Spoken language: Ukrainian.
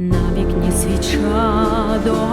На вікні свіча до